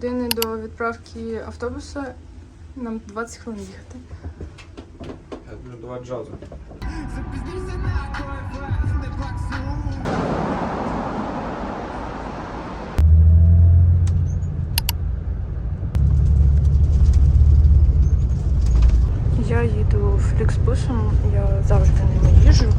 півгодини до відправки автобуса. Нам 20 хвилин їхати. Я люблю два джазу. Я їду фліксбусом, я завжди ними їжджу.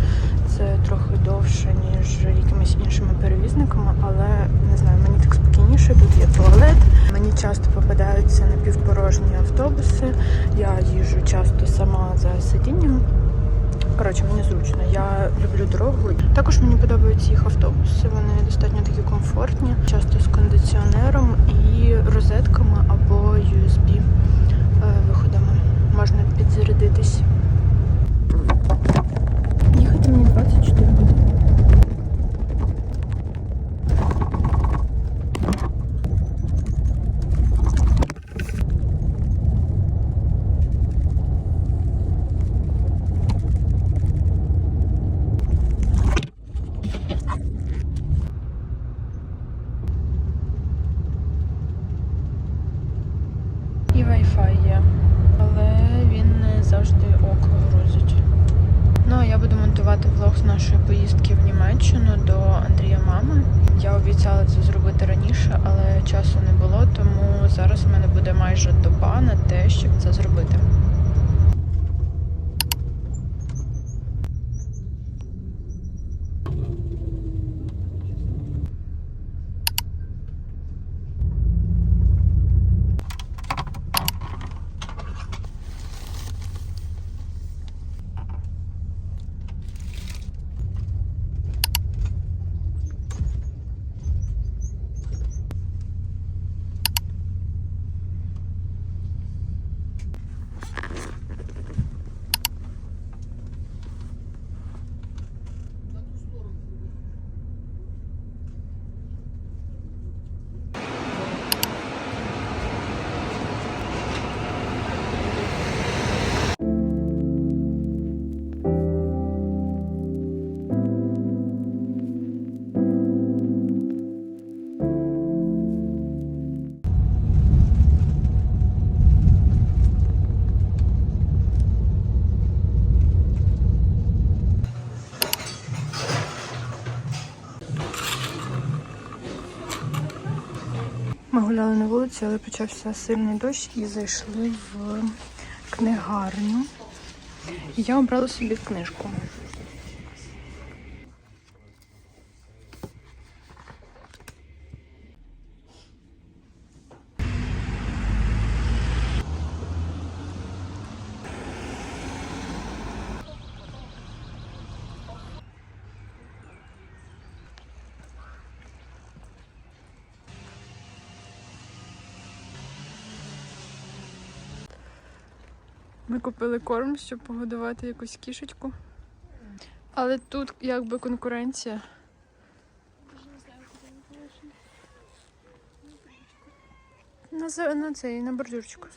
Це трохи довше, ніж якимись іншими перевізниками, але не знаю, мені так спокійніше. Тут є туалет. Мені часто попадаються напівпорожні автобуси. Я їжджу часто сама за сидінням. Коротше, мені зручно. Я люблю дорогу. Також мені подобаються їх автобуси. Вони достатньо такі комфортні, часто з кондиціонером і розетками або USB е, виходами. Можна підзарядитись. Їхати мені 24 години. І Wi-Fi є, але він не завжди ок грузить. Ну а я буду монтувати влог з нашої поїздки в Німеччину до Андрія мами. Я обіцяла це зробити раніше, але часу не було, тому зараз в мене буде майже доба на те, щоб це зробити. Ми гуляли на вулиці, але почався сильний дощ і зайшли в книгарню. Я обрала собі книжку. Ми купили корм, щоб погодувати якусь кішечку. Але тут якби конкуренція. На, за- на цей, на бордюрчику.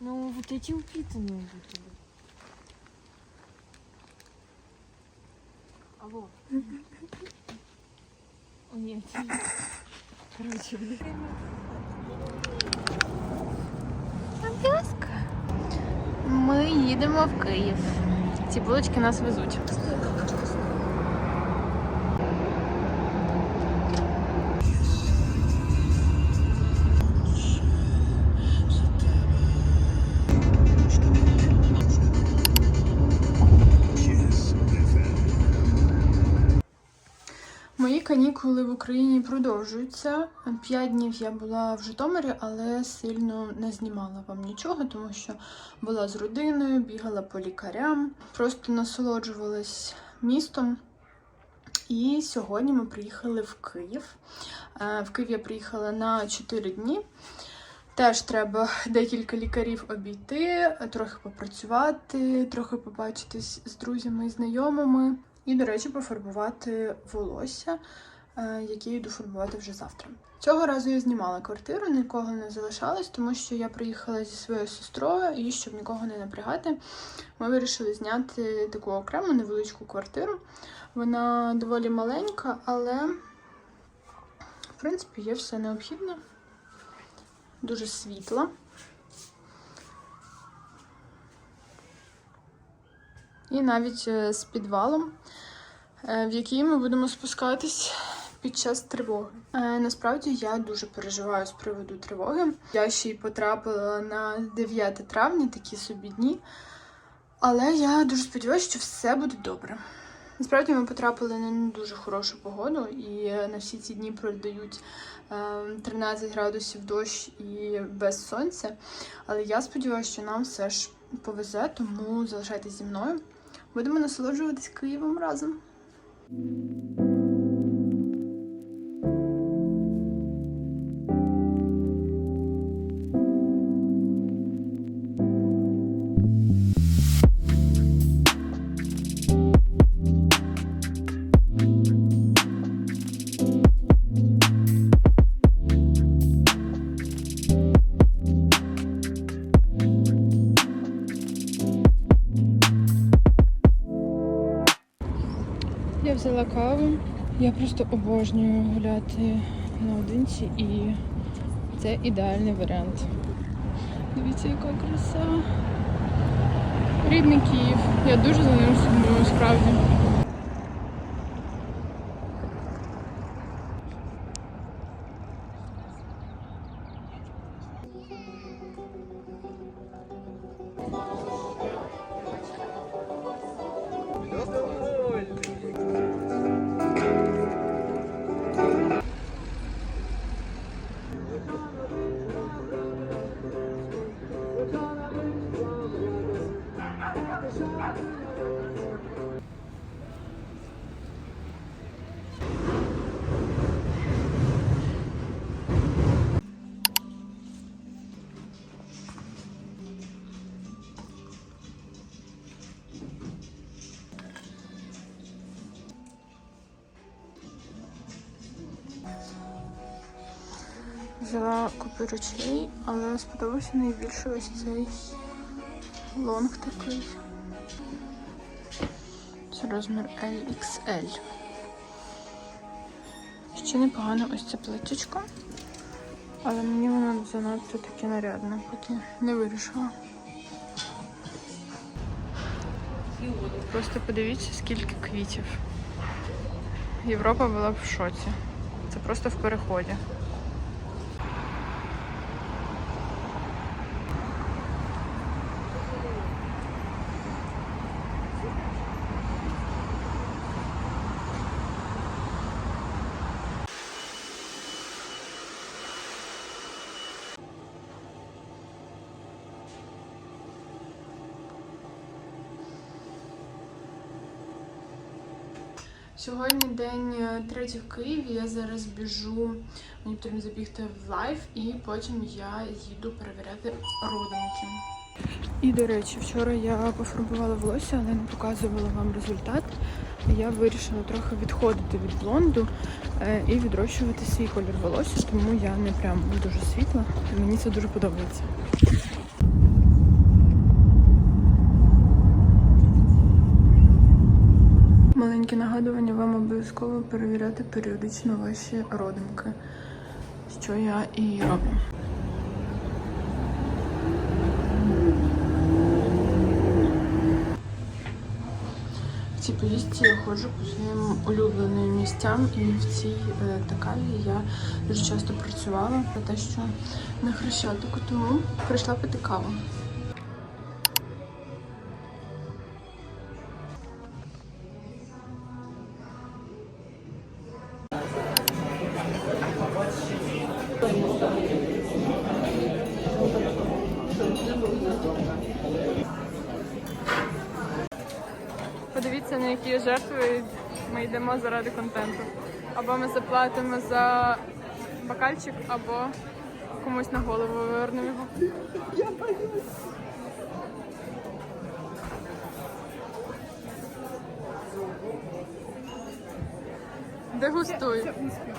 Ну, вот эти упитанные будто бы. Алло. О, нет. Короче, блин. Ми їдемо в Київ. Ці булочки нас везуть. Канікули в Україні продовжуються. П'ять днів я була в Житомирі, але сильно не знімала вам нічого, тому що була з родиною, бігала по лікарям, просто насолоджувалась містом. І сьогодні ми приїхали в Київ. Е, В Київ я приїхала на 4 дні. Теж треба декілька лікарів обійти, трохи попрацювати, трохи побачитись з друзями і знайомими. І, до речі, пофарбувати волосся. Е, які йду фарбувати вже завтра. Цього разу я знімала квартиру, нікого не залишалось, тому що я приїхала зі своєю сестрою, і щоб нікого не напрягати, ми вирішили зняти таку окрему невеличку квартиру. Вона доволі маленька, але в принципі є все необхідне. Дуже світла. І навіть е, з підвалом, е, в який ми будемо спускатись під час тривоги. Е, Насправді я дуже переживаю з приводу тривоги. Я ще й потрапила на 9 травня, такі собі дні. Але я дуже сподіваюся, що все буде добре. Насправді ми потрапили на не дуже хорошу погоду, і е, на всі ці дні продають е, 13 градусів дощ і без сонця. Але я сподіваюся, що нам все ж повезе, тому залишайтесь зі мною. Будемо насолоджуватись Києвом разом. Просто обожнюю гуляти наодинці і це ідеальний варіант. Дивіться, яка краса. Рідний Київ. Я дуже за ним сумую, справді. Взяла купу речей, але сподобався найбільше ось цей лонг такий. Це розмір LXL. Ще непогано ось це платтячко. Але мені воно занадто таке нарядне, поки не вирішила. Просто подивіться, скільки квітів. Європа була б в шоці. Це просто в переході. Сьогодні день е, третій в Києві. Я зараз біжу. Мені потрібно забігти в лайф, і потім я їду перевіряти родинки. І до речі, вчора я пофарбувала волосся, але не показувала вам результат. Я вирішила трохи відходити від блонду е, і відрощувати свій колір волосся, тому я не прям дуже світла. Мені це дуже подобається. Нагадування вам обов'язково перевіряти періодично ваші родинки, що я і роблю. В цій поїздці я ходжу по своїм улюбленим місцям, і в цій е, такаві я дуже часто працювала за те, що на хрещатику, тому прийшла пити каву. Які жертви ми йдемо заради контенту. Або ми заплатимо за бокальчик, або комусь на голову вивернемо його. Дегустуй. Це успіх.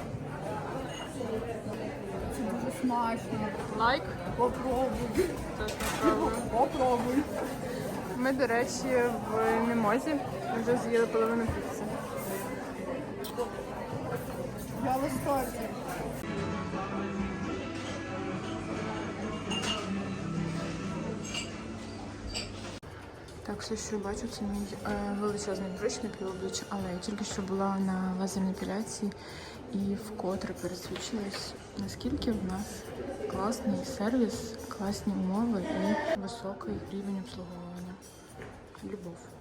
Це дуже смачно. Лайк. Попробуй. Теж. Попробуй. Ми, до речі, в Мімозі вже з'їли половину піци. Я в восторге. Так, все, що я бачу, це мій е, величезний прищ на півобличчя, але я тільки що була на лазерній епіляції і вкотре пересвідчилась, наскільки в нас класний сервіс, класні умови і високий рівень обслуговування. Любов.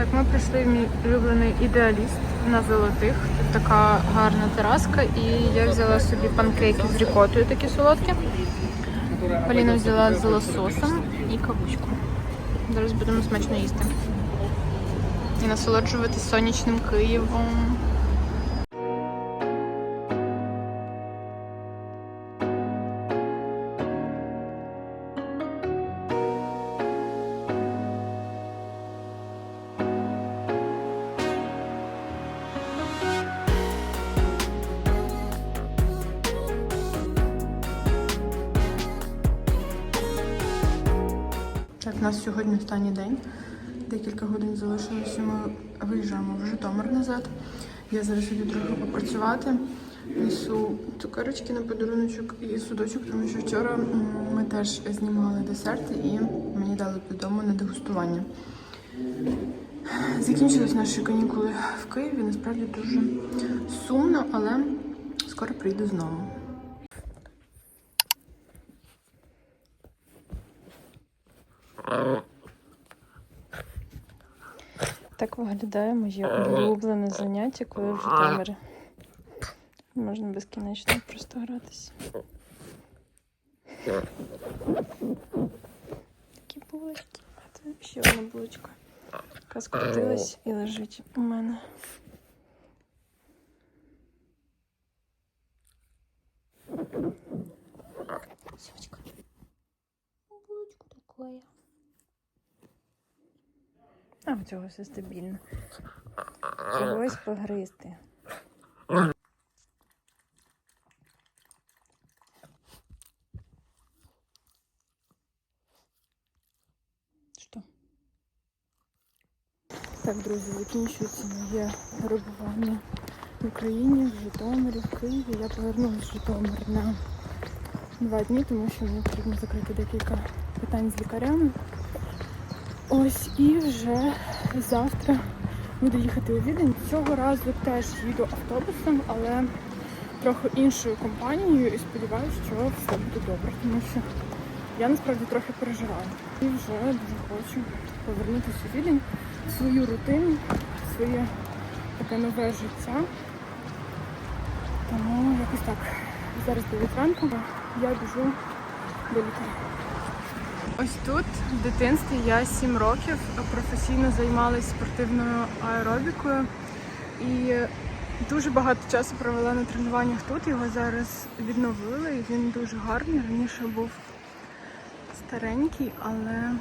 Так, ми прийшли в мій улюблений ідеаліст на золотих. Тут така гарна тераска, і я взяла собі панкейки з рікотою, такі солодкі. Поліна взяла з лососом і кавучку. Зараз будемо смачно їсти. І насолоджуватися сонячним Києвом. Так, у нас сьогодні останній день. Декілька годин залишилося. Ми виїжджаємо в Житомир назад. Я зараз іду трохи попрацювати. Несу цукерочки на подаруночок і судочок, тому що вчора ми теж знімали десерти і мені дали додому на дегустування. Закінчились наші канікули в Києві. Насправді дуже сумно, але скоро прийду знову. Так виглядає моє улюблене заняття, коли в Житомирі. Можна безкінечно просто гратися. Такі булочки. А це ще одна булочка, яка скрутилась і лежить у мене. А у цього все стабільно. Чогось погризти. Що? Так, друзі, закінчується моє перебування в Україні, в Житомирі, в Києві. Я повернулася в Житомир на два дні, тому що мені потрібно закрити декілька питань з лікарями. Ось і вже завтра буду їхати у Відень. Цього разу теж їду автобусом, але трохи іншою компанією і сподіваюся, що все буде добре, тому що я насправді трохи переживаю. І вже дуже хочу повернутися у Відень, свою рутину, своє таке нове життя. Тому якось так. Зараз 9 ранку я біжу до лікаря. Ось тут в дитинстві я 7 років професійно займалася спортивною аеробікою і дуже багато часу провела на тренуваннях тут. Його зараз відновили і він дуже гарний. Раніше був старенький, але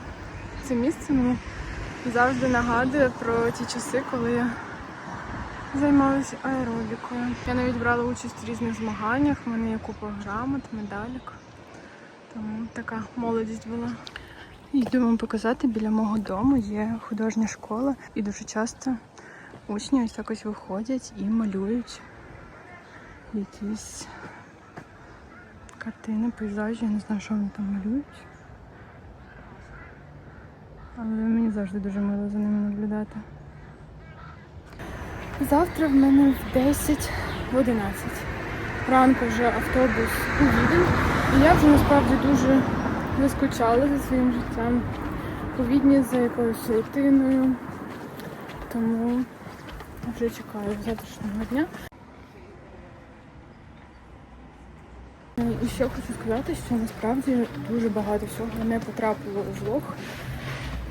це місце мені завжди нагадує про ті часи, коли я займалася аеробікою. Я навіть брала участь в різних змаганнях. У мене є купа грамот, медалік. Тому така молодість була. Йду вам показати, біля мого дому є художня школа, і дуже часто учні ось так ось виходять і малюють якісь картини, пейзажі, я не знаю, що вони там малюють. Але мені завжди дуже мило за ними наблюдати. Завтра в мене в 10 в 11 ранку вже автобус у Відень. Я вже насправді дуже заскучала за своїм життям у Відні за якоюсь рутиною. Тому вже чекаю завтрашнього дня. І ще хочу сказати, що насправді дуже багато всього не потрапило у влог.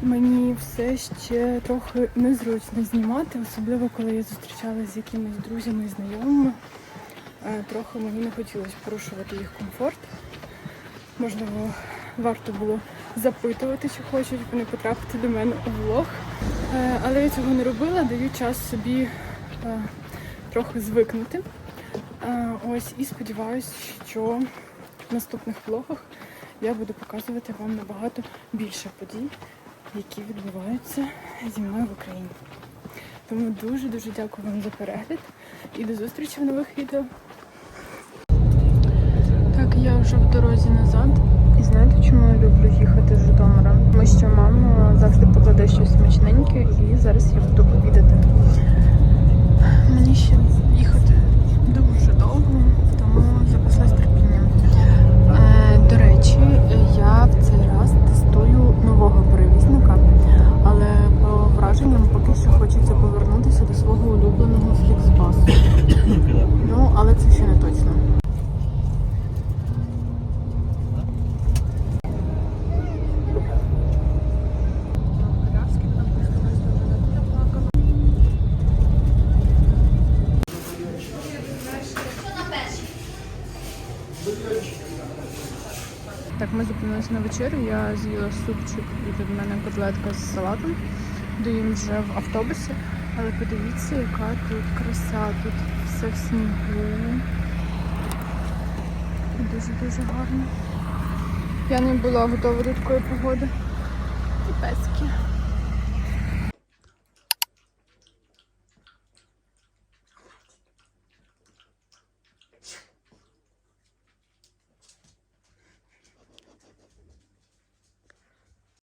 Мені все ще трохи незручно знімати, особливо коли я зустрічалася з якимись друзями і знайомими. Е, Трохи мені не хотілося порушувати їх комфорт. Можливо, варто було запитувати, чи хочуть вони потрапити до мене у влог. Е, Але я цього не робила, даю час собі е, трохи звикнути. Е, Ось і сподіваюся, що в наступних влогах я буду показувати вам набагато більше подій, які відбуваються зі мною в Україні. Тому дуже-дуже дякую вам за перегляд і до зустрічі в нових відео. Я вже в дорозі назад. І знаєте, чому я люблю їхати з Житомира? Тому що мама завжди покладе щось смачненьке, і зараз я буду повідати. Мені ще їхати дуже довго, тому запаслась Зупинилися на вечерю. Я з'їла супчик і від мене котлетка з салатом. Доїм вже в автобусі. Але подивіться, яка тут краса, тут все в снігу. Дуже-дуже гарно. Я не була готова до такої погоди. І пески.